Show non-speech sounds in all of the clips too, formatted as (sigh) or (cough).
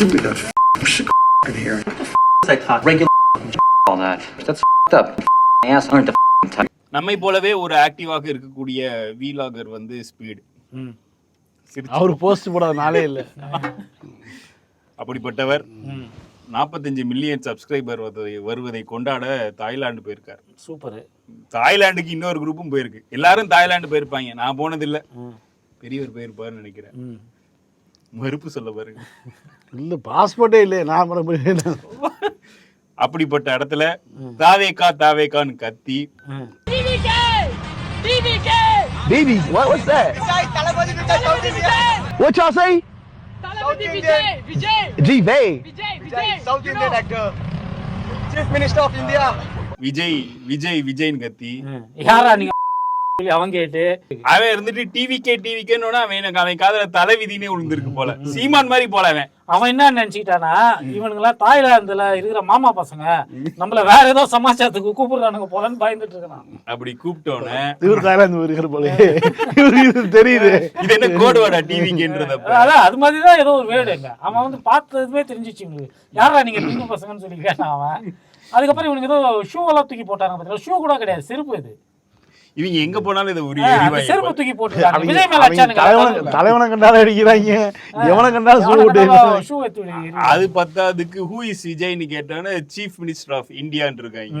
Look at that f***ing sick in here. I talk? Regular all that. That's up. Ass. Aren't the type. நம்மை போலவே ஒரு ஆக்டிவாக இருக்கக்கூடிய வீலாகர் வந்து ஸ்பீடு ம். அவர் போஸ்ட் போடாத நாளே இல்லை. அப்படிப்பட்டவர். நாற்பத்தஞ்சு மில்லியன் சப்ஸ்கிரைபர் வருவதை கொண்டாட தாய்லாந்து போயிருக்கார். சூப்பர். தாய்லாந்துக்கு இன்னொரு குரூப்பும் போயிருக்கு. எல்லாரும் தாய்லாந்து போயிருப்பாங்க. நான் போனது இல்ல பெரியவர் போயிருப்பாருன்னு நினைக்கிறேன். ம். மறுப்பு சொல்ல பாருங்க. (laughs) இல்லை பாஸ்போர்ட்டே இல்லையே நான் மறுபடியும் அப்படிப்பட்ட இடத்துல தாவேக்கா தாவேக்கான்னு கத்தி DVK! DVK! BB, what? What's that? What y'all say? Talabadi Vijay! Vijay! G Vay. Vijay! Vijay! South you Indian know, actor. Chief Minister of India. Vijay Vijay விஜய்னு கத்தி யாரா நீங்க அவன் கேட்டு அவன் இருந்துட்டு டிவிக்கே டிவிக்கேன்னு அவன் எனக்கு அவன் காதுல தலைவிதினே விழுந்திருக்கு போல. சீமான் மாதிரி போல அவன். அவன் என்ன நினைச்சுக்கிட்டானா இவனுங்களாம் தாய்லாந்துல இருக்கிற மாமா பசங்க நம்மள வேற ஏதோ சமாச்சாரத்துக்கு கூப்பிடுறானுங்க போலன்னு பயந்துட்டு இருக்கான். அப்படி கூப்பிட்டோன்னே இவர் தாய்லாந்து இருக்கிற போல தெரியுது. இது என்ன கோடு வாடா டிவிக்கேன்றதப்ப அதான் அது மாதிரி தான் ஏதோ ஒரு வேடுங்க அவன் வந்து பார்த்ததுமே தெரிஞ்சிச்சு உங்களுக்கு யாரா நீங்க சின்ன பசங்கன்னு சொல்லி கேட்டான் அவன். அதுக்கப்புறம் இவனுக்கு ஏதோ ஷூ எல்லாம் தூக்கி போட்டாங்க பார்த்தீங்களா ஷூ கூட கிடையாது செருப்பு இது. இவங்க எங்க போனாலும் இதை எரிவாயு செருப்பு தூக்கி அவங்க தலைவனை கண்டாலும் அடிக்கிறாங்க. எவனை கண்டாலும் ஷூ எடுத்து அது பத்தாதுக்கு ஹூ இஸ் விஜய்னு கேட்டோன்னே சீஃப் மினிஸ்டர் ஆஃப் இந்தியான்னு இருக்காங்க.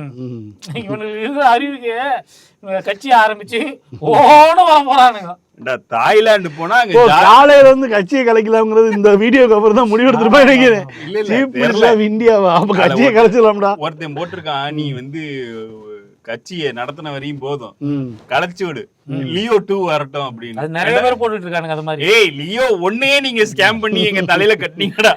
இவனுக்கு அறிவுக்கு கட்சி ஆரம்பிச்சு ஓட வர போறானுங்க. தாய்லாந்து போனா காலையில வந்து கட்சியை கலைக்கலாம்ங்கிறது இந்த வீடியோக்கு அப்புறம் தான் நினைக்கிறேன். தெரியல. மினிஸ்டர் ஆஃப் இந்தியாவா அப்ப கட்சியை கலைச்சிடலாம்டா. ஒருத்தன் போட்டிருக்கான் நீ வந்து கட்சியை நடத்தின வரையும் போதும். ம். கலைச்சு விடு. லியோ டூ வரட்டும் அது அப்படின்னு நிறைய பேர் போட்டுட்டு இருக்கானுங்க அது மாதிரி. ஏய் லியோ ஒன்னே நீங்க ஸ்கேம் பண்ணி எங்க தலையில கட்டினீங்கடா.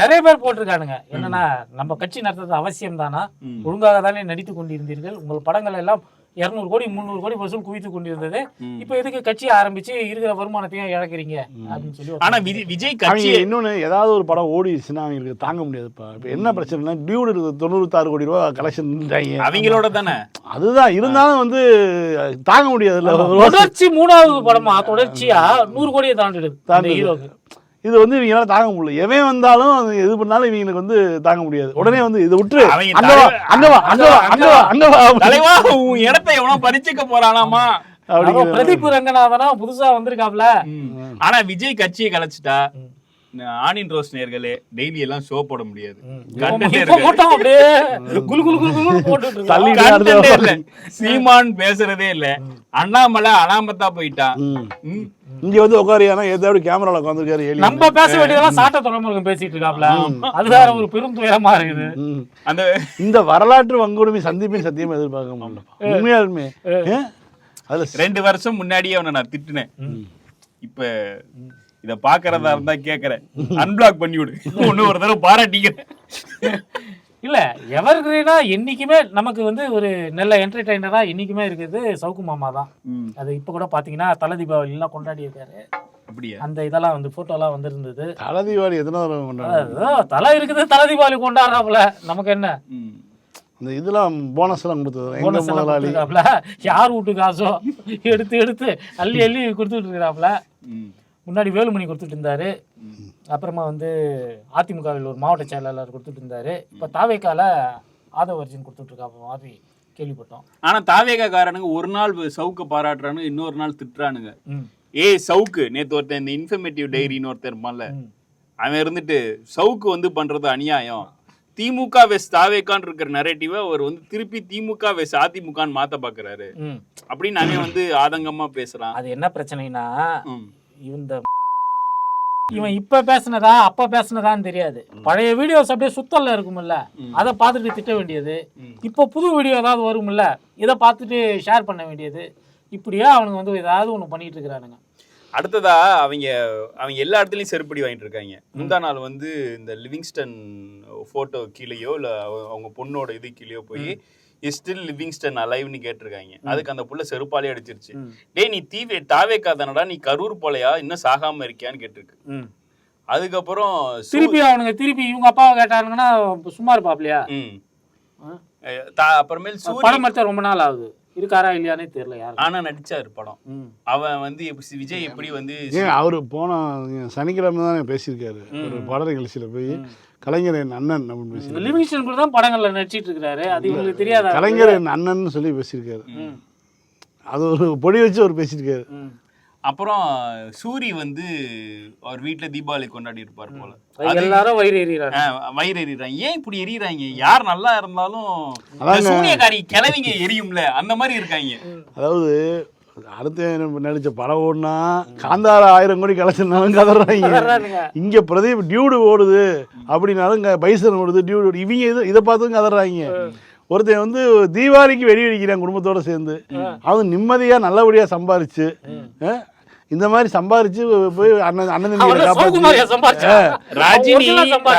நிறைய பேர் போட்டிருக்கானுங்க. என்னன்னா நம்ம கட்சி நடத்துறது அவசியம் தானா ஒழுங்காக தானே நடித்து கொண்டிருந்தீர்கள்? உங்கள் படங்கள் எல்லாம் இருநூறு கோடி முந்நூறு கோடி வசூல் குவித்து கொண்டிருந்தது. இப்ப எதுக்கு கட்சி ஆரம்பிச்சு இருக்கிற வருமானத்தையும் இழக்கிறீங்க? அப்படின்னு சொல்லி ஆனா விஜய் கட்சியை இன்னொன்னு ஏதாவது ஒரு படம் ஓடிடுச்சுன்னா அவங்களுக்கு தாங்க முடியாதுப்பா இப்ப என்ன பிரச்சனைனா டியூடு இருக்குது தொண்ணூத்தாறு கோடி ரூபா கலெக்ஷன் அவங்களோட தானே? அதுதான் இருந்தாலும் வந்து தாங்க முடியாதுல்ல. தொடர்ச்சி மூணாவது படமா தொடர்ச்சியா நூறு கோடியை தாண்டிடுது. ஹீரோக்கு. இது வந்து இவங்களால தாங்க முடியல. எவன் வந்தாலும் எது பண்ணாலும் இவங்களுக்கு வந்து தாங்க முடியாது. உடனே வந்து இதை விட்டுரு அவங்க அங்க வா தலைவர்- அங்க வா அங்க வா அங்க வா அங்க வா தலைவா உன் இடத்தை எவனோ பறிச்சுக்க போறானாமா? பிரதீப் ரங்கநாதனா புதுசா வந்திருக்காப்ல. ஆனா விஜய் கட்சியை கலைச்சிட்டா. ஆனின் ரோஸ் நேர்களே டெய்லி எல்லாம் ஷோ போட முடியாது. மட்டும் (laughs) சீமான் பேசுறதே இல்ல. அண்ணாமலை அனாமத்தா போயிட்டான். இங்க வந்து உட்காரியானா ஏதாவது கேமரால உட்காந்துருக்காரு நம்ம பேச வேண்டியதெல்லாம் சாட்ட துறைமுருகன் பேசிட்டு இருக்காப்ல. அது வேற ஒரு பெரும் துயரமா இருக்குது. அந்த இந்த வரலாற்று வன்கொடுமை சந்திப்பின் சத்தியம் எதிர்பார்க்க முடியல. உண்மையாலுமே? அதுல ரெண்டு வருஷம் முன்னாடியே அவனை நான் திட்டுனேன். இப்ப இத பாக்குறதா இருந்தா கேக்குறேன். அன்பிளாக் பண்ணி விடு ஒண்ணு ஒரு தடவை பாராட்டிக்கிறேன் இல்ல எவர் கிரீனா என்னைக்குமே நமக்கு வந்து ஒரு நல்ல என்டர்டைனரா என்னைக்குமே இருக்குது சவுக்கு மாமா தான். அது இப்ப கூட பாத்தீங்கன்னா தலை தீபாவளி எல்லாம் கொண்டாடி இருக்காரு. அப்படியா? அந்த இதெல்லாம் வந்து போட்டோ எல்லாம் வந்திருந்தது. தலை தீபாவளி அதான் தலை இருக்குது தலை தீபாவளி கொண்டாடுறாப்புல. நமக்கு என்ன. இந்த இதெல்லாம் போனஸ் எல்லாம் கொடுத்தது. போனஸ் முதலாளி? யார் வீட்டு காசோ? எடுத்து எடுத்து அள்ளி அள்ளி கொடுத்துட்டு இருக்கிறாப்புல. முன்னாடி வேலுமணி கொடுத்துட்டு இருந்தாரு அப்புறமா வந்து அதிமுகவில் ஒரு மாவட்ட செயலாளர் கொடுத்துட்டு இருந்தாரு இப்போ தாவேக்கால ஆதவர்ஜன் கொடுத்துட்டு இருக்காப்ப மாதிரி கேள்விப்பட்டோம் ஆனா தாவேகா காரனுங்க ஒரு நாள் சவுக்க பாராட்டுறானுங்க இன்னொரு நாள் திட்டுறானுங்க. ஏய் சவுக்கு நேத்து ஒருத்தன் இந்த இன்ஃபர்மேட்டிவ் டைரின்னு ஒருத்தன் இருப்பான்ல. அவன் இருந்துட்டு சவுக்கு வந்து பண்றது அநியாயம் திமுக வெஸ் தாவேக்கான் இருக்கிற நரேட்டிவை அவர் வந்து திருப்பி திமுக வெஸ் அதிமுகன்னு மாத்த பாக்குறாரு ம். அப்படின்னு அவன் வந்து ஆதங்கமா பேசுறான் அது என்ன பிரச்சனைனா. இந்த இவன் இப்ப பேசுனதா அப்ப பேசுனதான்னு தெரியாது. பழைய வீடியோஸ் அப்படியே சுத்தல்ல இருக்கும்ல அதை பார்த்துட்டு திட்ட வேண்டியது. இப்போ புது வீடியோ ஏதாவது வரும்ல இதை பார்த்துட்டு ஷேர் பண்ண வேண்டியது. இப்படியே அவனுங்க வந்து ஏதாவது ஒண்ணு பண்ணிட்டு இருக்கிறானுங்க. அடுத்ததா அவங்க அவங்க எல்லா இடத்துலயும் செருப்படி வாங்கிட்டு இருக்காங்க. முந்தா நாள் வந்து இந்த லிவிங்ஸ்டன் போட்டோ கீழேயோ இல்ல அவ- அவங்க பொண்ணோட இது கீழேயோ போய் இஸ் ஸ்டில் லிவிங்ஸ்டன் அலைவ்னு கேட்டிருக்காங்க. அதுக்கு அந்த புள்ள செருப்பாலே அடிச்சிருச்சு. டேய் நீ தீவே தாவேக்கா தானடா நீ கரூர் போலையா? இன்னும் சாகாம இருக்கியான்னு கேட்டிருக்கு. அதுக்கப்புறம் திருப்பி அவனுங்க திருப்பி இவங்க அப்பாவை கேட்டானுங்கன்னா சும்மா இருப்பாப்லையா? அப்புறமேல் படம் ரொம்ப நாள் ஆகுது. இருக்காரா இல்லையானே தெரியல யாரு ஆனா நடிச்சாரு படம். ம். அவன் வந்து எப்படி- விஜய் எப்படி வந்து அவர் போன சனிக்கிழமை தானே பேசியிருக்காரு. ஒரு பட நிகழ்ச்சியில் போய் கலைஞர் என் அண்ணன் அப்படின்னு பேசியிருக்காரு. லிவிங்ஸ்டன் கூட தான் படங்கள்ல நடிச்சிட்டு இருக்காரு. அது இவங்களுக்கு தெரியாதா? கலைஞர் என் அண்ணன் சொல்லி பேசியிருக்காரு. ம். அது ஒரு பொடி வச்சு அவர் பேசியிருக்காரு. ம். அப்புறம் சூரி வந்து அவர் வீட்டுல தீபாவளி கொண்டாடி இருப்பார் போல. எல்லாரும் வயிறு எறிகிறாங்க. வயிறு எறிறாங்க ஏன் இப்படி எறிறாங்க யார் நல்லா இருந்தாலும். சூனியக்காரி கிளவிங்க எரியும்ல அந்த மாதிரி இருக்காங்க. அதாவது அடுத்த நடிச்ச படம் ஓடுனா காந்தார ஆயிரம் கோடி கலைச்சிருந்தாலும் கதறாங்க. இங்க பிரதீப் டியூடு ஓடுது அப்படின்னாலும் பைசன் ஓடுது டியூடு ஓடுது. இவங்க இது இதை பார்த்தும் கதறாங்க. ஒருத்தன் வந்து தீபாவளிக்கு வெடி வெடிக்கிறான் குடும்பத்தோட சேர்ந்து. அவன் நிம்மதியா நல்லபடியா சம்பாரிச்சு இந்த மாதிரி சம்பாரிச்சு போய் அண்ணன் அண்ணன். ரஜினி.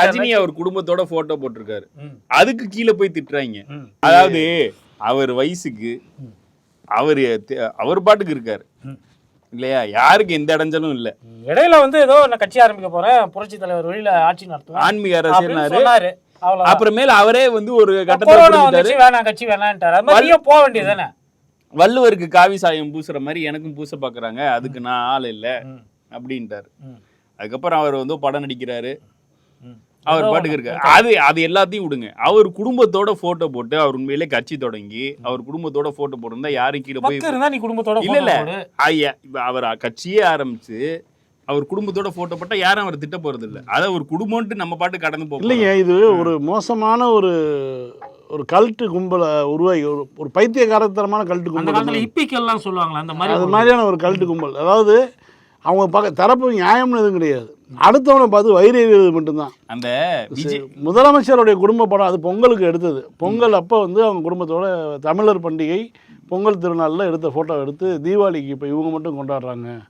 ரஜினி அவர் குடும்பத்தோட போட்டோ போட்டிருக்காரு. அதுக்கு கீழே போய் திட்டுறாங்க. அதாவது அவர் வயசுக்கு அவர் அவர் பாட்டுக்கு இருக்காரு. இல்லையா? யாருக்கு எந்த இடைஞ்சலும் இல்ல. இடையில வந்து ஏதோ நான் கட்சி ஆரம்பிக்க போறேன் புரட்சி தலைவர் வெளியில ஆட்சி நடத்துவேன் ஆன்மீக அரசியல்னாரு. அவ்வளவுதான். அப்புறமேல அவரே வந்து ஒரு கட்டத்துல வேணாம் கட்சி வேணான்ட்டாரு போக வேண்டியது தானே? வள்ளுவருக்கு காவி சாயம் பூசுற மாதிரி எனக்கும் பூச பாக்குறாங்க. அதுக்கு நான் ஆள் இல்ல. அப்படின்ட்டாரு. அதுக்கப்புறம் அவர் வந்து படம் நடிக்கிறாரு. அவர் பாட்டுக்கு. இருக்காரு. அது அது எல்லாத்தையும் விடுங்க. அவர் குடும்பத்தோட போட்டோ போட்டு அவர் உண்மையிலே கட்சி தொடங்கி அவர் குடும்பத்தோட போட்டோ போட்டிருந்தா யாரும் கீழே போய் நீ குடும்பத்தோட இல்ல இல்ல. ஐயா இப்ப அவர் கட்சியே ஆரம்பிச்சு அவர் குடும்பத்தோட போட்டோ போட்டா யாரும் அவர் திட்ட போறது இல்ல அத ஒரு குடும்பம்ட்டு நம்ம பாட்டு கடந்து போக இல்லைங்க இது ஒரு மோசமான ஒரு ஒரு கல்ட்டு கும்பலை உருவாகி ஒரு ஒரு பைத்தியகாரத்தனமான கல்ட்டு அந்த கும்பல் காலத்துல இப்பிக்கெல்லாம் சொல்லுவாங்களா அந்த மாதிரி அது ஒரு- மாதிரியான ஒரு கல்ட்டு கும்பல். அதாவது அவங்க பக்க தரப்பு நியாயம்னு எதுவும் கிடையாது. அடுத்தவனை பார்த்து வயிறு எறிவது மட்டும்தான். அந்த முதலமைச்சருடைய குடும்ப படம் அது பொங்கலுக்கு எடுத்தது. பொங்கல் அப்போ வந்து அவங்க குடும்பத்தோட தமிழர் பண்டிகை பொங்கல் திருநாளில் எடுத்த ஃபோட்டோ எடுத்து தீபாவளிக்கு இப்போ இவங்க மட்டும் கொண்டாடுறாங்க.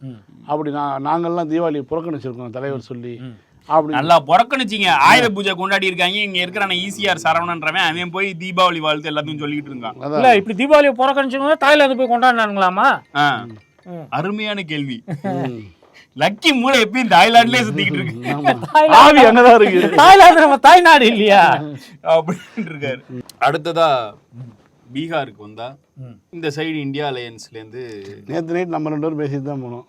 அப்படி நான் நாங்கள்லாம் தீபாவளி புறக்கணிச்சிருக்கோம் தலைவர் சொல்லி. நல்லா புறக்கணிச்சிங்க. ஆயுத பூஜை கொண்டாடி இருக்காங்க. இங்க இருக்கிற ஈசிஆர் சரவணன்றவன் அவன் போய் தீபாவளி வாழ்த்து எல்லாத்தையும் சொல்லிட்டு இருக்கான். இல்ல இப்படி தீபாவளி புறக்கணிச்சவங்க தாய்லாந்து போய் கொண்டாடினானுங்களாமா? ஆ. ம். அருமையான கேள்வி. லக்கி மூளை எப்பயும் தாய்லாந்துலயே சுத்திக்கிட்டு இருக்கு. ஆவி அங்கதான் இருக்கு? தாய்லாந்து நம்ம தாய்நாடு இல்லையா? அப்படின்னு இருக்காரு. அடுத்ததா பீகாருக்கு வந்தா. இந்த சைடு இந்தியா அலையன்ஸ்ல இருந்து நேற்று நைட் நம்ம ரெண்டு பேரும் பேசிட்டு தான் போனோம்.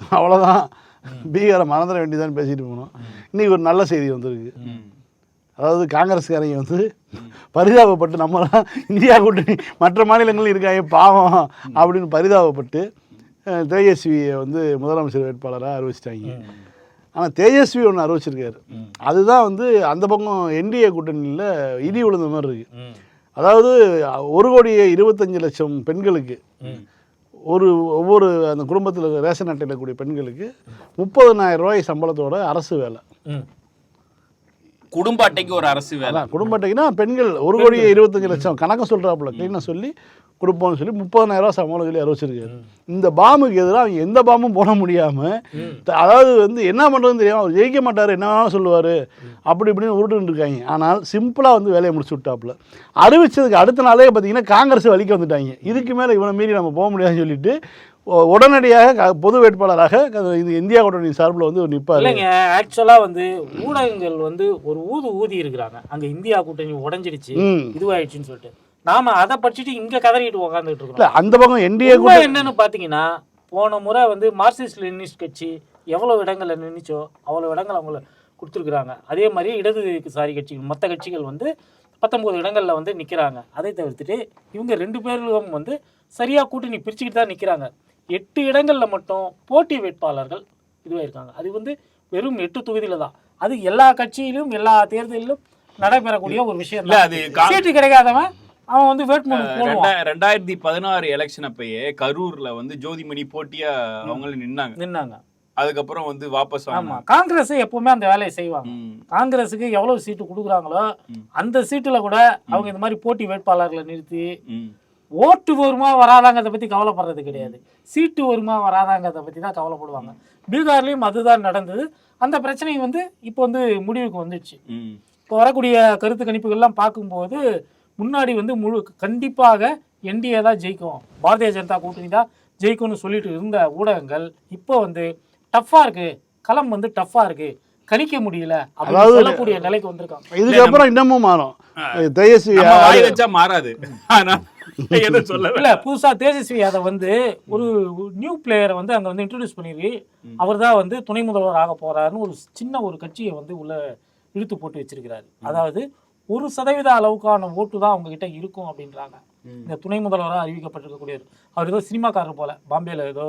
அவ்வளோதான் பீகாரை மறந்துட வேண்டியதான் பேசிட்டு போனோம். இன்னைக்கு ஒரு நல்ல செய்தி வந்திருக்கு. அதாவது காங்கிரஸ்காரங்க வந்து பரிதாபப்பட்டு நம்மலாம் இந்தியா கூட்டணி மற்ற மாநிலங்களும் இருக்காங்க பாவம் அப்படின்னு பரிதாபப்பட்டு தேஜஸ்வியை வந்து முதலமைச்சர் வேட்பாளராக அறிவிச்சிட்டாங்க. ஆனால் தேஜஸ்வி ஒன்று அறிவிச்சிருக்காரு. அதுதான் வந்து அந்த பக்கம் என்டிஏ கூட்டணியில் இடி விழுந்த மாதிரி இருக்கு. அதாவது ஒரு கோடியே இருபத்தஞ்சு லட்சம் பெண்களுக்கு ஒரு ஒவ்வொரு அந்த குடும்பத்தில் ரேஷன் அட்டையில் கூடிய பெண்களுக்கு முப்பதனாயிரம் ரூபாய் சம்பளத்தோட அரசு வேலை. குடும்ப அட்டைக்கு ஒரு அரசு வேலை. குடும்ப அட்டைக்குன்னா பெண்கள் ஒரு கோடியே இருபத்தஞ்சு லட்சம். கணக்கு சொல்கிறாப்புல க்ளீனாக சொல்லி கொடுப்போம்னு சொல்லி முப்பதனாயிரம் ரூபாய் சம்பளம் சொல்லி அறிவிச்சிருக்காரு இந்த பாம்புக்கு எதிராக அவங்க எந்த பாம்பும் போட முடியாமல் அதாவது வந்து என்ன பண்ணுறதுன்னு தெரியாமல் அவர் ஜெயிக்க மாட்டார் என்ன வேணாலும் சொல்லுவார். அப்படி இப்படின்னு உருட்டுன்னு இருக்காங்க. ஆனால் சிம்பிளாக வந்து வேலையை முடிச்சு விட்டாப்புல. அறிவிச்சதுக்கு அடுத்த நாளே பார்த்தீங்கன்னா காங்கிரஸ் வலிக்க வந்துட்டாங்க. இதுக்கு மேலே இவனை மீறி நம்ம போக முடியாதுன்னு சொல்லிட்டு உடனடியாக பொது வேட்பாளராக இந்த இந்தியா கூட்டணி சார்பில் வந்து நிற்பார். இல்லைங்க ஆக்சுவலா வந்து ஊடகங்கள் வந்து ஒரு ஊது ஊதி இருக்கிறாங்க. அங்க இந்தியா கூட்டணி உடைஞ்சிடுச்சு இதுவாயிடுச்சுன்னு சொல்லிட்டு. நாம அதை படிச்சுட்டு இங்க கதறிட்டு உக்காந்துட்டு இருக்கோம் அந்த பக்கம் என்டிஏ உண்மை என்னன்னு பாத்தீங்கன்னா போன முறை வந்து மார்க்சிஸ்ட் லெனினிஸ்ட் கட்சி எவ்வளவு இடங்கள்ல நின்னுச்சோ அவ்வளவு இடங்கள் அவங்கள கொடுத்துருக்குறாங்க. அதே மாதிரி இடதுசாரி கட்சிகள் மற்ற கட்சிகள் வந்து பத்தொன்பது இடங்கள்ல வந்து நிக்கிறாங்க. அதை தவிர்த்துட்டு இவங்க ரெண்டு பேரும் வந்து சரியா கூட்டணி பிரிச்சுக்கிட்டு தான் நிக்கிறாங்க. எட்டு இடங்கள்ல மட்டும் போட்டி வேட்பாளர்கள் இதுவாயிருக்காங்க அது வந்து வெறும் எட்டு தொகுதியில தான். அது எல்லா கட்சியிலும் எல்லா தேர்தலிலும் நடைபெறக்கூடிய ஒரு விஷயம் இல்ல, அது சீட்டு கிடைக்காதவன் அவன் வந்து வேட்புமனு ரெண்டாயிரத்தி பதினாறு எலெக்ஷன் அப்பயே கரூர்ல வந்து ஜோதிமணி போட்டியா அவங்களும் நின்னாங்க. நின்னாங்க. அதுக்கப்புறம் வந்து வாபஸ் ஆமா. காங்கிரஸ் எப்பவுமே அந்த வேலையை செய்வாங்க. காங்கிரஸுக்கு எவ்வளவு சீட்டு கொடுக்குறாங்களோ அந்த சீட்டுல கூட அவங்க இந்த மாதிரி போட்டி வேட்பாளர்களை நிறுத்தி ஓட்டு வருமா வராதாங்கிறத பத்தி கவலைப்படுறது கிடையாது. சீட்டு வருமா வராதாங்கிறத பத்தி தான் கவலைப்படுவாங்க. பீகார்லயும் அதுதான் நடந்தது. அந்த பிரச்சனை வந்து இப்போ வந்து முடிவுக்கு வந்துடுச்சு இப்போ வரக்கூடிய கருத்து கணிப்புகள்லாம் பார்க்கும்போது முன்னாடி வந்து முழு கண்டிப்பாக என்டிஏ தான் ஜெயிக்கும். பாரதிய ஜனதா கூட்டணி தான் ஜெயிக்கும்னு சொல்லிட்டு இருந்த ஊடகங்கள் இப்போ வந்து டஃப்பாக இருக்கு. களம் வந்து டஃப்பாக இருக்கு. கணிக்க முடியல அதாவது- சொல்லக்கூடிய நிலைக்கு வந்திருக்காங்க. இதுக்கப்புறம் இன்னமும் மாறும். தேஜஸ்வி வச்சா மாறாது. (laughs) இல்ல புதுசா தேஜஸ்வி யாதவ் வந்து ஒரு நியூ பிளேயரை வந்து அங்க வந்து இன்ட்ரடியூஸ் பண்ணிருக்கு அவர் தான் வந்து துணை முதல்வர் ஆக போறாருன்னு ஒரு சின்ன ஒரு கட்சியை வந்து உள்ள இழுத்து போட்டு வச்சிருக்கிறாரு. அதாவது ஒரு சதவீத அளவுக்கான ஓட்டு தான் அவங்க கிட்ட இருக்கும் அப்படின்றாங்க. இந்த துணை முதல்வராக அறிவிக்கப்பட்டிருக்கக்கூடியவர். அவர் ஏதோ சினிமாக்காரர் போல பாம்பேல ஏதோ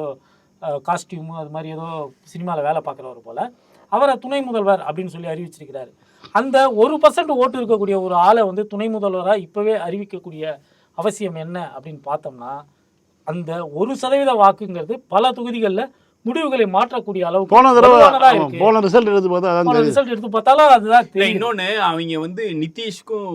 காஸ்டியூமு அது மாதிரி ஏதோ சினிமாவில் வேலை பார்க்குறவர் போல் அவரை துணை முதல்வர் அப்படின்னு சொல்லி அறிவிச்சிருக்கிறாரு. அந்த ஒரு பர்சன்ட் ஓட்டு இருக்கக்கூடிய ஒரு ஆளை வந்து துணை முதல்வராக இப்போவே அறிவிக்கக்கூடிய அவசியம் என்ன அப்படின்னு பார்த்தோம்னா அந்த ஒரு சதவீத வாக்குங்கிறது பல தொகுதிகளில் முடிவுகளை மாற்றக்கூடிய அளவுக்கு போன தடவை. போன ரிசல்ட் எடுத்து பார்த்தா அதான் ரிசல்ட் எடுத்து பார்த்தாலும் அதுதான் இன்னொன்னு அவங்க வந்து நிதிஷ்க்கும்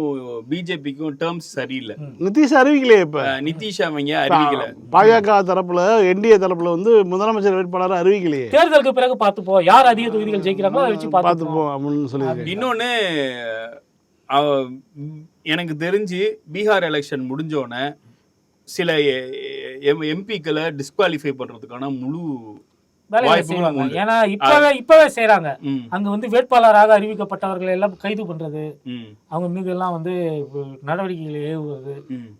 பிஜேபிக்கும் டேர்ம்ஸ் சரியில்லை. நிதிஷ் அறிவிக்கலையே இப்ப. நிதிஷ் அவங்க அறிவிக்கல. பாஜக தரப்புல என்டிஏ தரப்புல வந்து முதலமைச்சர் வேட்பாளர் அறிவிக்கலையே. தேர்தலுக்கு பிறகு பார்த்துப்போம். யார் அதிக தொகுதிகள் ஜெயிக்கிறாங்களோ அதை வச்சு பார்த்துப்போம். அப்படின்னு சொல்லியிருக்கேன் இன்னொன்னு எனக்கு தெரிஞ்சு பீகார் எலெக்ஷன் முடிஞ்சோடனே சில எம்பிக்களை டிஸ்குவாலிஃபை பண்றதுக்கான முழு வாய்ப்புகளும் செய்வாங்க. ஏன்னா இப்பவே இப்பவே செய்றாங்க. ம், அங்க வந்து வேட்பாளராக அறிவிக்கப்பட்டவர்களை எல்லாம் கைது பண்றது. அவங்க மீது எல்லாம் வந்து நடவடிக்கைகளை ஏவுவது.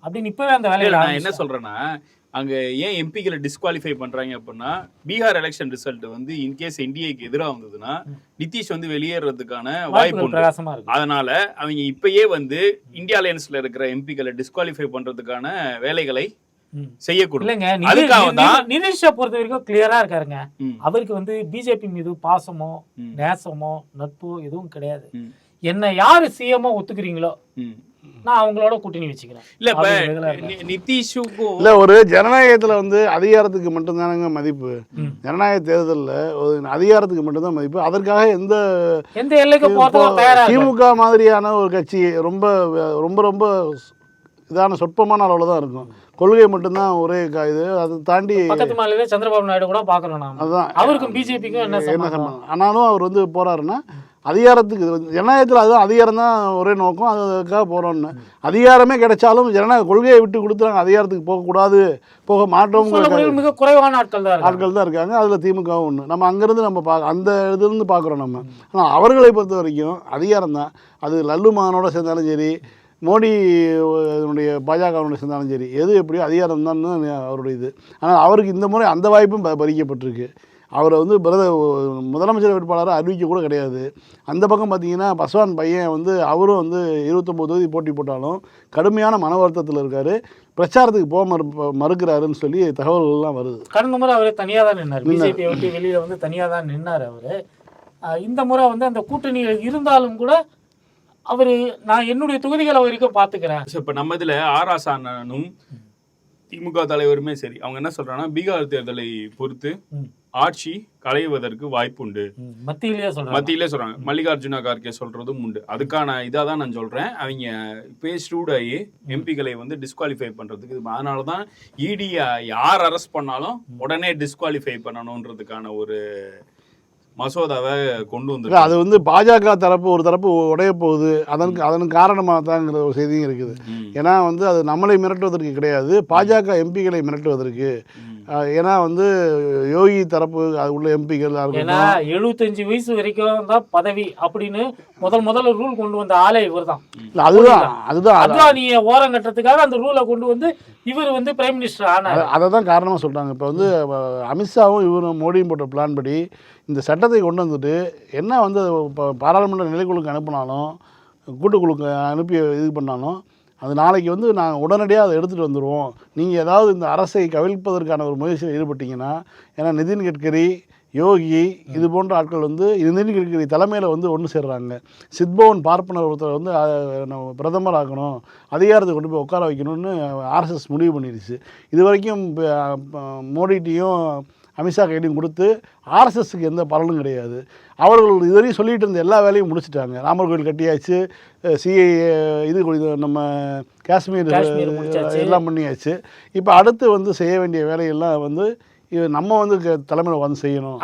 அப்படின்னு இப்பவே அந்த இல்ல, வேலையை நான் என்ன சொல்றேன்னா அங்க ஏன் எம்பிக்களை டிஸ்குவாலிஃபை பண்றாங்க அப்படின்னா பீகார் எலெக்ஷன் ரிசல்ட் வந்து இன்கேஸ் என்டிஏக்கு எதிராக வந்ததுன்னா நிதிஷ் வந்து வெளியேறதுக்கான வாய்ப்பு பிரகாசமா இருக்கு. அதனால அவங்க இப்பயே வந்து இந்தியா அலையன்ஸ்ல இருக்கிற எம்பிக்களை டிஸ்குவாலிஃபை பண்றதுக்கான வேலைகளை. செய்யக்கூடும். அதுக்காக தான் நிதிஷை பொறுத்த வரைக்கும் கிளியரா இருக்காருங்க. அவருக்கு வந்து பிஜேபி மீது பாசமோ. நேசமோ நட்போ எதுவும் கிடையாது. என்ன யாரு சிஎம்ஓ ஒத்துக்கிறீங்களோ. நான் அவங்களோட கூட்டணி வச்சுக்கிறேன். இல்ல இப்ப நிதிஷுக்கும் இல்ல ஒரு ஜனநாயகத்துல வந்து அதிகாரத்துக்கு மட்டும்தானங்க மதிப்பு. ஜனநாயக தேர்தல்ல ஒரு அதிகாரத்துக்கு மட்டும்தான் மதிப்பு. அதற்காக எந்த எந்த எல்லைக்கு திமுக மாதிரியான ஒரு கட்சி ரொம்ப ரொம்ப ரொம்ப இதான சொற்பமான அளவில் தான் இருக்கும். கொள்கை மட்டும்தான் ஒரே இது. அதை தாண்டி பக்கத்து மாநில சந்திரபாபு நாயுடு கூட நாம. அதுதான் அவருக்கும் பிஜேபிக்கும் என்ன என்ன ஆனாலும் அவர் வந்து போறாருன்னா அதிகாரத்துக்கு ஜனநாயகத்தில் அதுவும் அதிகாரம் தான் ஒரே நோக்கம். அதுக்காக போகிறோன்னு அதிகாரமே கிடைச்சாலும் ஜனநாயக கொள்கையை விட்டு கொடுத்துறாங்க. அதிகாரத்துக்கு போகக்கூடாது போக மாட்டோம். மிக குறைவான ஆட்கள் தான் ஆட்கள் தான் இருக்காங்க. அதில் திமுகவும் ஒன்று நம்ம அங்கேருந்து நம்ம பா அந்த இதுலேருந்து பார்க்குறோம் நம்ம. ஆனால் அவர்களை பொறுத்த வரைக்கும் அதிகாரம் தான். அது லல்லு மகனோட சேர்ந்தாலும் சரி மோடி இதனுடைய பாஜகவோட சேர்ந்தாலும் சரி எது எப்படியோ அதிகாரம் தான் அவருடைய இது. ஆனால் அவருக்கு இந்த முறை அந்த வாய்ப்பும் பறிக்கப்பட்டிருக்கு. அவரை வந்து பிரத முதலமைச்சர் வேட்பாளராக அறிவிக்க கூட கிடையாது. அந்த பக்கம் பார்த்தீங்கன்னா பஸ்வான் பையன் வந்து அவரும் வந்து இருபத்தொம்போது தொகுதி போட்டி போட்டாலும் கடுமையான மன வருத்தத்தில் இருக்கார். பிரச்சாரத்துக்கு போக மறு மறுக்கிறாருன்னு சொல்லி தகவல்கள்லாம் வருது. கடந்த முறை அவரே தனியா தான் நின்னார். பிஜேபியை விட்டு வெளியில வந்து தனியா தான் நின்னார் அவரு. இந்த முறை வந்து அந்த கூட்டணியில் இருந்தாலும் கூட அவரு நான் என்னுடைய தொகுதிகளை வரைக்கும் பாத்துக்கிறேன். So, இப்ப நம்ம இதுல ஆராஸ் அண்ணனும் திமுக தலைவருமே சரி அவங்க என்ன சொல்றாங்கன்னா பீகார் தேர்தலை பொறுத்து. ஆட்சி களைவதற்கு வாய்ப்புண்டு. ம், மத்தியிலேயே சொல்றேன் மத்தியிலே சொல்றாங்க. மல்லிகார்ஜுன கார்கே சொல்றதும் உண்டு. அதுக்கான இதாக தான் நான் சொல்றேன். அவங்க இப்பயே ஸ்டூட் ஆகி எம்பிக்களை வந்து டிஸ்குவாலிஃபை பண்றதுக்கு. அதனால தான் இடி யார் அரெஸ்ட் பண்ணாலும் உடனே டிஸ்குவாலிஃபை பண்ணணுன்றதுக்கான ஒரு மசோதாவை கொண்டு வந்து அது வந்து பாஜக தரப்பு ஒரு தரப்பு உடைய போகுது. அதற்கு அதன் காரணமாக தாங்கிற ஒரு செய்தியும் இருக்குது. ஏன்னா வந்து அது நம்மளை மிரட்டுவதற்கு கிடையாது. பாஜக எம்பிகளை மிரட்டுவதற்கு. ஏன்னா வந்து யோகி தரப்பு அது உள்ள எம்பிகள் ஏன்னா எழுபத்தஞ்சு வயசு வரைக்கும் தான் பதவி அப்படின்னு முதல் முதல்ல ரூல் கொண்டு வந்த ஆளே இவர் தான் அதுதான் அதுதான் அது- அத்வானியை ஓரம் கட்டுறதுக்காக அந்த ரூலை கொண்டு வந்து இவர் வந்து பிரைம் மினிஸ்டர் ஆனார். அதை தான் காரணமாக சொல்கிறாங்க இப்போ வந்து அமித்ஷாவும் இவரும் மோடியும் போட்ட பிளான் படி இந்த சட்டத்தை கொண்டு வந்துட்டு என்ன வந்து இப்போ பாராளுமன்ற நிலைக்குழுக்கு அனுப்பினாலும் கூட்டுக்குழுக்கு அனுப்பி இது பண்ணாலும் அது நாளைக்கு வந்து நாங்கள் உடனடியாக அதை எடுத்துகிட்டு வந்துடுவோம் நீங்கள் ஏதாவது இந்த அரசை கவிழ்ப்பதற்கான ஒரு முயற்சியில் ஈடுபட்டீங்கன்னா ஏன்னா நிதின் கட்கரி யோகி இது போன்ற ஆட்கள் வந்து நிதின் கட்கரி தலைமையில் வந்து ஒன்று சேர்றாங்க. சித்பவன் பார்ப்பனர் ஒருத்தர் வந்து நம்ம பிரதமர் ஆக்கணும் அதிகாரத்தை கொண்டு போய் உட்கார வைக்கணும்னு ஆர்எஸ்எஸ் முடிவு பண்ணிடுச்சு. இது வரைக்கும் மோடிட்டையும் அமித்ஷா கையிலையும் கொடுத்து ஆர்எஸ்எஸ்க்கு எந்த பலனும் கிடையாது. அவர்கள் இதுவரையும் சொல்லிட்டு இருந்த எல்லா வேலையும் முடிச்சிட்டாங்க. ராமர் கோயில் கட்டியாச்சு சிஐ இது நம்ம காஷ்மீர். எல்லாம் பண்ணியாச்சு. இப்போ அடுத்து வந்து செய்ய வேண்டிய வேலையெல்லாம் வந்து இது நம்ம வந்து க- தலைமையில் வந்து செய்யணும்.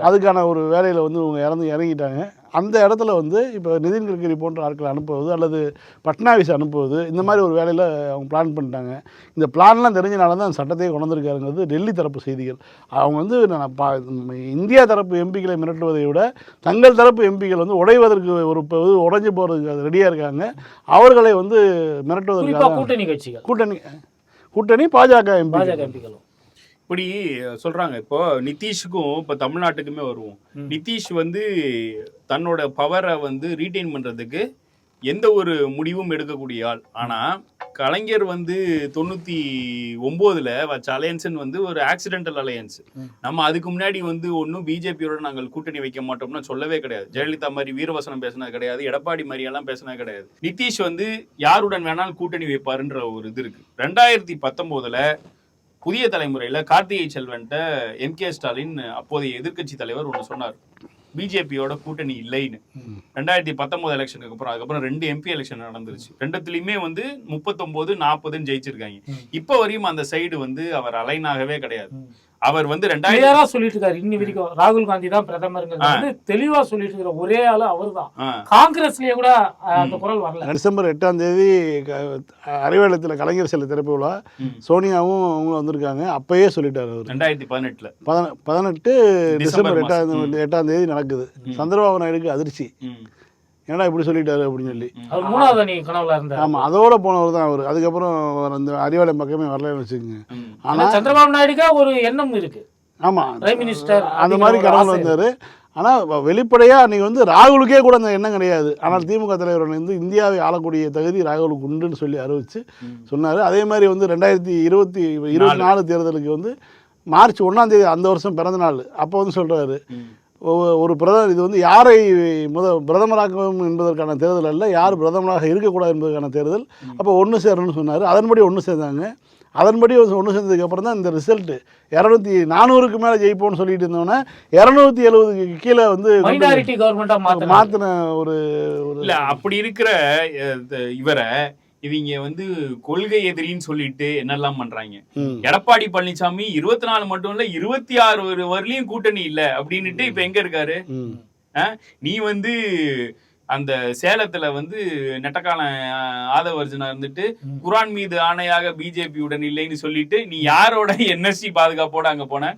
அதுக்கான ஒரு வேலையில் வந்து இவங்க இறந்து இறங்கிட்டாங்க. அந்த இடத்துல வந்து இப்போ நிதின் கட்கரி போன்ற ஆட்களை அனுப்புவது அல்லது பட்னாவிஸ் அனுப்புவது இந்த மாதிரி ஒரு வேலையில் அவங்க பிளான் பண்ணிட்டாங்க. இந்த பிளான்லாம் தெரிஞ்சனால தான் அந்த சட்டத்தையே கொண்டு வந்திருக்காருங்கிறது டெல்லி தரப்பு செய்திகள். அவங்க வந்து நான் பா இந்தியா தரப்பு எம்பிக்களை மிரட்டுவதை விட தங்கள் தரப்பு எம்பிக்கள் வந்து உடைவதற்கு ஒரு உடைஞ்சு போகிறதுக்கு ரெடியாக இருக்காங்க. அவர்களை வந்து குறிப்பா மிரட்டுவதற்காக கூட்டணி கட்சிகள். கூட்டணி கூட்டணி பாஜக எம்பி பாஜக எம்பிகளும் இப்படி சொல்றாங்க. இப்போ நிதிஷுக்கும் இப்போ தமிழ்நாட்டுக்குமே வருவோம். நிதிஷ் வந்து தன்னோட பவரை வந்து ரீட்டைன் பண்றதுக்கு எந்த ஒரு முடிவும் எடுக்கக்கூடிய ஆள். ஆனா கலைஞர் வந்து தொண்ணூத்தி ஒன்பதுல வச்ச அலையன்ஸ் வந்து ஒரு ஆக்சிடென்டல் அலையன்ஸ் நம்ம அதுக்கு முன்னாடி வந்து ஒன்றும் பிஜேபியோட நாங்கள் கூட்டணி வைக்க மாட்டோம்னு சொல்லவே கிடையாது. ஜெயலலிதா மாதிரி வீரவசனம் பேசினது கிடையாது. எடப்பாடி மாதிரி எல்லாம் பேசினது கிடையாது. நிதிஷ் வந்து யாருடன் வேணாலும் கூட்டணி வைப்பாருன்ற ஒரு இது இருக்கு. ரெண்டாயிரத்தி பத்தொன்பதுல புதிய தலைமுறையில கார்த்திகை செல்வன்ட்ட எம் கே ஸ்டாலின் அப்போதைய எதிர்க்கட்சி தலைவர் ஒன்று சொன்னார். பிஜேபியோட கூட்டணி இல்லைன்னு. ரெண்டாயிரத்தி பத்தொன்பது எலெக்ஷனுக்கு அப்புறம் அதுக்கப்புறம் ரெண்டு எம்பி எலெக்ஷன் நடந்துருச்சு. ரெண்டுத்துலயுமே வந்து முப்பத்தொன்பது நாற்பதுன்னு ஜெயிச்சிருக்காங்க. இப்போ வரையும் அந்த சைடு வந்து அவர் அலைனாகவே கிடையாது. அவர் வந்து ரெண்டாயிரம் சொல்லிட்டு இருக்காரு இன்னி வரைக்கும் ராகுல் காந்தி தான் பிரதமருங்கிறது வந்து தெளிவா சொல்லிட்டு இருக்கிற ஒரே ஆளு அவர்தான். ஆ, காங்கிரஸ்லயே கூட அந்த குரல் வரல. டிசம்பர் எட்டாம் தேதி அறிவாலயத்தில் கலைஞர் சிலை திறப்பு விழா. சோனியாவும் அவங்க வந்திருக்காங்க. அப்பயே சொல்லிட்டாரு அவர். ரெண்டாயிரத்தி பதினெட்டுல. பதின பதினெட்டு டிசம்பர். எட்டாம் எட்டாம் தேதி நடக்குது. சந்திரபாபு நாயுடுக்கு அதிர்ச்சி. ஏன்னா இப்படி சொல்லிட்டாரு அப்படின்னு சொல்லி. மூணாவது அணி கனவுல இருந்தார். ஆமா அதோட போனவர் தான் அவர். அதுக்கப்புறம் அந்த அறிவாலயம் பக்கமே வரலன்னு வச்சுக்கோங்க. ஆனா சந்திரபாபு நாயுடுக்கா ஒரு எண்ணம் இருக்கு. ஆமா. பிரைம் மினிஸ்டர் அந்த மாதிரி கடவுள் வந்தார். ஆனால் வெளிப்படையாக அன்றைக்கி வந்து ராகுலுக்கே கூட அந்த எண்ணம் கிடையாது. ஆனால் திமுக தலைவர் வந்து இந்தியாவை ஆளக்கூடிய தகுதி ராகுலுக்கு உண்டுன்னு சொல்லி அறிவிச்சு சொன்னார். அதே மாதிரி வந்து ரெண்டாயிரத்தி இருபத்தி இருபத்தி நாலு. தேர்தலுக்கு வந்து மார்ச் ஒன்றாம் தேதி அந்த வருஷம் பிறந்த நாள். அப்போ வந்து சொல்கிறாரு. ஒரு பிரதமர் இது வந்து யாரை முத பிரதமராக்கவும் என்பதற்கான தேர்தல் அல்ல யார் பிரதமராக இருக்கக்கூடாது என்பதற்கான தேர்தல். அப்போ ஒன்று சேரணும்னு சொன்னார். அதன்படி ஒன்று சேர்ந்தாங்க. அதன்படி ஒன்று சேர்ந்ததுக்கு அப்புறம் தான் இந்த ரிசல்ட்டு இரநூத்தி நானூறுக்கு மேலே ஜெயிப்போம்னு சொல்லிட்டு இருந்தோன்னே இரநூத்தி எழுபதுக்கு கீழே வந்து மைனாரிட்டி கவர்மெண்டா மாத்த மாற்றின ஒரு அப்படி இருக்கிற இவரை இவங்க வந்து கொள்கை எதிரின்னு சொல்லிட்டு என்னெல்லாம் பண்றாங்க. எடப்பாடி பழனிசாமி இருபத்தி நாலு மட்டும் இல்ல இருபத்தி ஆறு வரலையும் கூட்டணி இல்ல அப்படின்னுட்டு இப்ப எங்க இருக்காரு? நீ வந்து அந்த சேலத்துல வந்து நெட்டக்கால ஆதவர்ஜனா இருந்துட்டு குரான் மீது ஆணையாக பிஜேபி உடன் இல்லைன்னு சொல்லிட்டு நீ யாரோட என்எஸ்சி பாதுகாப்போட அங்க போன.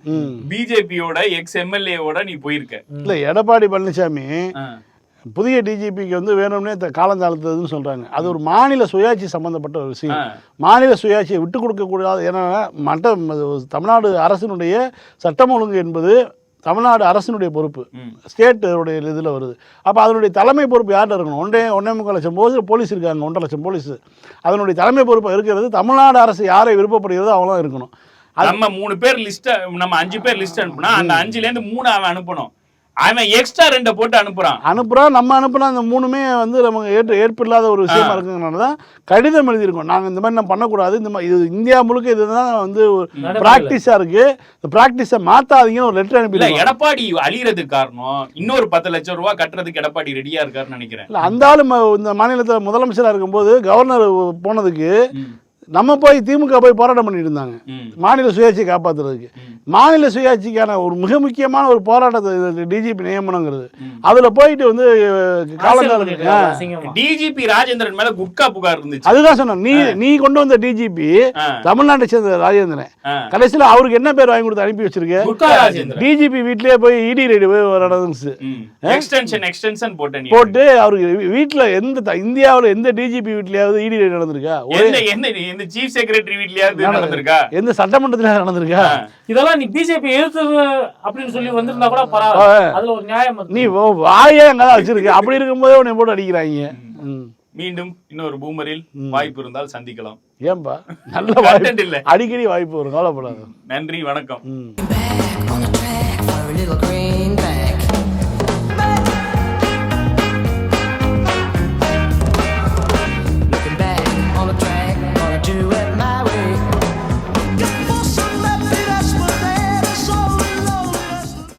பிஜேபியோட எக்ஸ் எம்எல்ஏவோட நீ போயிருக்க இல்லை எடப்பாடி பழனிசாமி. புதிய டிஜிபிக்கு வந்து வேணும்னே காலம் தாழ்த்ததுன்னு சொல்கிறாங்க அது ஒரு மாநில சுயாட்சி சம்மந்தப்பட்ட ஒரு விஷயம். மாநில சுயாட்சியை விட்டு கொடுக்கக்கூடாது ஏன்னா மற்ற தமிழ்நாடு அரசினுடைய சட்டம் ஒழுங்கு என்பது தமிழ்நாடு அரசினுடைய பொறுப்பு. ஸ்டேட்டுடைய இதில் வருது. அப்போ அதனுடைய தலைமை பொறுப்பு யார்கிட்ட இருக்கணும்? ஒன்றே ஒன்றே முக்கால் லட்சம் போலீஸ் போலீஸ் இருக்காங்க. ஒன்றரை லட்சம் போலீஸ். அதனுடைய தலைமை பொறுப்பு இருக்கிறது தமிழ்நாடு அரசு யாரை விருப்பப்படுகிறதோ அவங்களும் இருக்கணும். அது- நம்ம மூணு பேர் லிஸ்ட் நம்ம அஞ்சு பேர் லிஸ்ட் அனுப்புனா அந்த அஞ்சுல இருந்து மூணு அவன் அனுப்பணும். அவன் எக்ஸ்ட்ரா ரெண்ட போட்டு அனுப்புறான். அனுப்புகிறோம் நம்ம அனுப்புனா அந்த மூணுமே வந்து நமக்கு ஏற்று ஏற்பில்லாத ஒரு விஷயமா இருக்குங்கிறனால தான் கடிதம் எழுதியிருக்கோம். நாங்கள் இந்த மாதிரி நம்ம பண்ணக்கூடாது. இந்த மாதிரி இது இந்தியா முழுக்க இதுதான் வந்து ஒரு ப்ராக்டிஸாக இருக்குது இந்த ப்ராக்டிஸை மாற்றாதீங்கன்னு ஒரு லெட்டர் அனுப்பிடுவோம் எடப்பாடி அழியறதுக்கு காரணம் இன்னொரு பத்து லட்சம் ரூபாய் கட்டுறதுக்கு எடப்பாடி ரெடியா இருக்காருன்னு நினைக்கிறேன். இல்லை அந்த ஆளு இந்த மாநிலத்தில் முதலமைச்சராக இருக்கும்போது கவர்னர் போனதுக்கு. நம்ம போய் திமுக போய் போராட்டம் பண்ணிட்டு இருந்தாங்க. மாநில சுயாட்சியை காப்பாற்றுறதுக்கு மாநில சுயாட்சிக்கான ஒரு மிக முக்கியமான ஒரு போராட்டத்தை டிஜிபி நியமனங்கிறது. அதில் போயிட்டு வந்து காலங்காலம் டிஜிபி ராஜேந்திரன் மேல குட்கா புகார் இருந்துச்சு. அதுதான் சொன்னேன். நீ நீ கொண்டு வந்த டிஜிபி. தமிழ்நாட்டை சேர்ந்த ராஜேந்திரன். கடைசியில் அவருக்கு என்ன பேர் வாங்கி கொடுத்து அனுப்பி வச்சிருக்க? டிஜிபி வீட்லயே போய் இடி ரைடு போய் நடந்துச்சு எக்ஸ்டென்ஷன் எக்ஸ்டென்ஷன் போட்ட போட்டு அவருக்கு வீட்டில் எந்த இந்தியாவுல எந்த டிஜிபி வீட்லயாவது இடி ரைடு நடந்திருக்கா? இந்த சீஃப் செக்ரட்டரி வீட்லயாவது நடந்திருக்கா? எந்த சட்டமன்றத்தில் நடந்திருக்கா? இதெல்லாம் நீ பிஜேபி எதிர்த்தது அப்படின்னு சொல்லி வந்திருந்தா கூட பரவாயில்ல. அதுல ஒரு நியாயம். நீ வாயே அங்கதான் வச்சிருக்க? அப்படி இருக்கும்போதே உன்னை போட்டு அடிக்கிறாங்க. மீண்டும் இன்னொரு பூமரில் வாய்ப்பு இருந்தால் சந்திக்கலாம். ஏன்பா? நல்ல வாய்ப்பு. இல்ல. அடிக்கடி வாய்ப்பு வரும் கவலைப்படாத. நன்றி வணக்கம்.